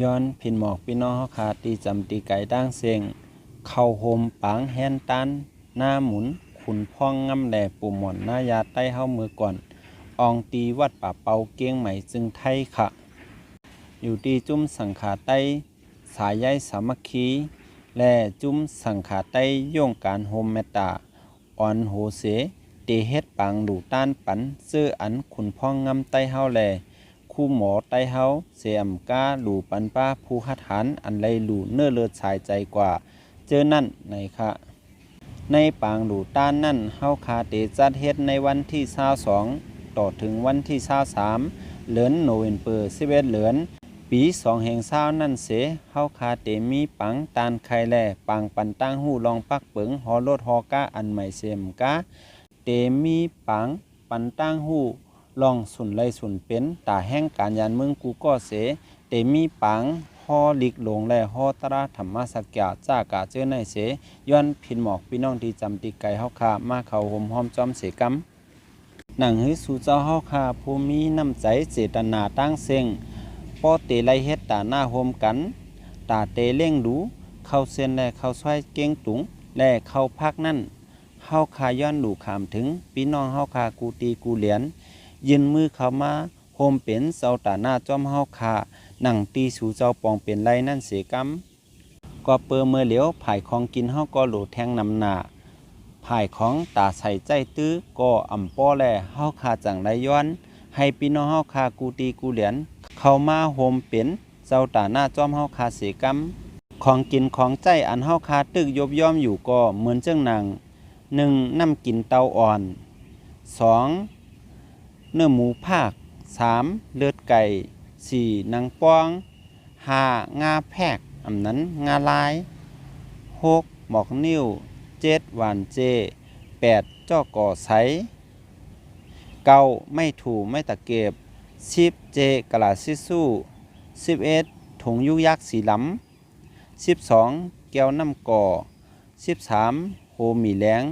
ย้อนผินหมอกพี่น้องเฮาขาตีจำตีไก่ด่างเสียงเข้าโฮมปางแฮนตันหน้าหมุน ขุนพ่องงำแหล่ปูหมอนหน้ายาใต้เฮามือก่อนอองตีวัดป่าเปาเกียงใหม่จึงไทยค่ะ อยู่ที่จุ้มสังขาใต้ สายใยสามัคคี และจุ้มสังขาใต้โย่งการโฮมเมตตาอ่อนโหเสเตเฮ็ดปังดูต้านปันซื้ออันขุนพ่องงำใต้เฮาแหล่ คู่หมอใต้เฮาเสียมก้าหลูปันป้าผู้คัดหันอันไรหลูเนื้อเลือดสายใจกว่า เจอนั่นในค่ะในปางหลูต้านนั่นเฮาคาเตจัดเฮ็ดในวันที่22ต่อถึงวันที่23เหลือนโนเวนเปอร์11เหลือนปีสองแห่งเศร้านั่นเสเฮาคาเตมีปังตานไข่แลปังปันตั้งหูลองปักเปิงหอรถฮอกาอันใหม่เสียมกาเตมีปังปันตั้งหู ลองสุนไลสุนเป็นตาแห้งการยานเมืองกูก็เสเตมีปังฮอลิกหลงและฮอตราธรรมสักยาจากาเจอในเสย้อนผินหมอกพี่น้องที่จำติไกเฮาคามาเขาห่มหอมจอมเสกำหนังฮือสู่เจ้าเฮาคาผู้มีน้ำใจเจตนาตั้งเซ็งปอเตไลเฮ็ดตาหน้าโฮมกัน ตาเตเล่งดู เข้าเส้นและเข้าซอยเก้งตุง และเข้าพักนั่นเฮาคาย้อนดูขามถึงพี่น้องเฮาคากูตีกูเหรียญ ยืนมือเข้ามาโฮมเป็นเสาตาหน้าจอมเฮาคาหนังตีสู่เจ้าปองเป็นไรนั่นเสกำก็เปิดเมื่อเหลียวผายของกินเฮาก็หลูแทงนำหนาผายของตาใส่ใจตื้อก็อ่ำป้อแลเฮาคาจังไรย้อน ให้พี่น้องเฮาคากูตีกูเหรียญเข้ามาโฮมเป็นเจ้าตาหน้าจอมเฮาคาเสกรรมของกินของใจอันเฮาคาตึกยบย่อมอยู่ก็เหมือนเจ้งนางหนึ่งน้ำกินเตาอ่อนสอง เนื้อหมูภาคสามเลือดไก่สี่นางป้องห้างาแพกอำนั้นงาลายหกหมอกนิ้วเจ็ดหวานเจแปดจ้อก่อไสเก้าไม่ถูไม่ตะเก็บสิบเจกะลาซิสู้สิบเอ็ดถุงยุกยักษ์สีหลำสิบสองแก้วน้ำก่อสิบสามโฮมีแหลง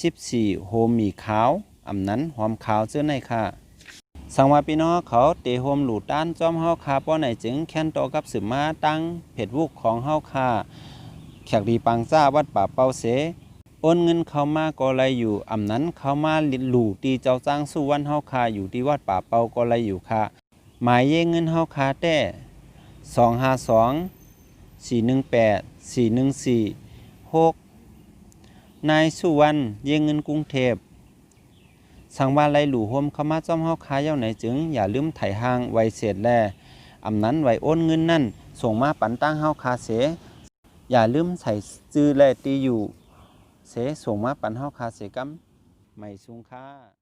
สิบสี่โฮมีขาว อำนั้นหอมขาวเจ้าในค่ะสังวาพี่น้องเขาเตโฮมหลูด้านจอมเฮาคาป้อไหนจึงแค้นโตกับสืบมาตั้งเพจวุกของเฮาคาแขกดีปังจ้าวัดป่าเปาเสโอนเงินเขามาก็ไรอยู่อำนั้นเขามาหลู่ตีเจ้าจ้างสู้วันเฮาคาอยู่ที่วัดป่าเปาก็ไรอยู่ค่ะ หมายเยเงินเฮาคาแต่สองห้าสองสี่หนึ่งแปดสี่หนึ่งสี่หกนายสุวรรณเยเงินกรุงเทพ สั่งว่าไรหลู่โฮมเข้ามาจ้อมเฮาคาเย้าไหนจึง อย่าลืมไถห่างไวเศษแลอำนั้นไวโอนเงินนั่น ส่งมาปันตั้งเฮาคาเส อย่าลืมใส่จื้อแลตีอยู่ เสส่งมาปันเฮาคาเสกัมไม่สูงค่า